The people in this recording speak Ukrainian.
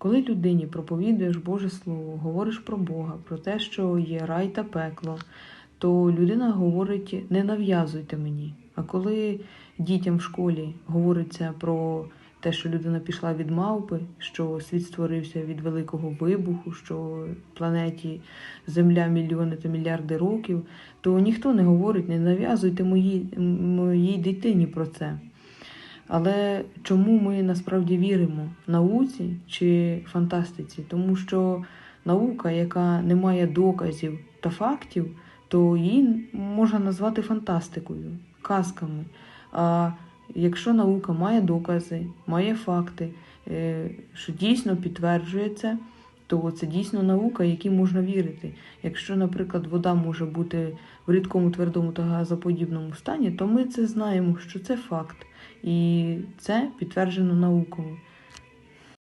Коли людині проповідуєш Боже Слово, говориш про Бога, про те, що є рай та пекло, то людина говорить не нав'язуйте мені. А коли дітям в школі говориться про те, що людина пішла від мавпи, що світ створився від великого вибуху, що планеті Земля мільйони та мільярди років, то ніхто не говорить, не нав'язуйте моїй, моїй дитині про це. Але чому ми насправді віримо науці чи фантастиці? Тому що наука, яка не має доказів та фактів, то її можна назвати фантастикою, казками. А якщо наука має докази, має факти, е, що дійсно підтверджує це, то це дійсно наука, якій можна вірити. Якщо, наприклад, вода може бути в рідкому твердому та газоподібному стані, то ми це знаємо, що це факт. І це підтверджено наукою.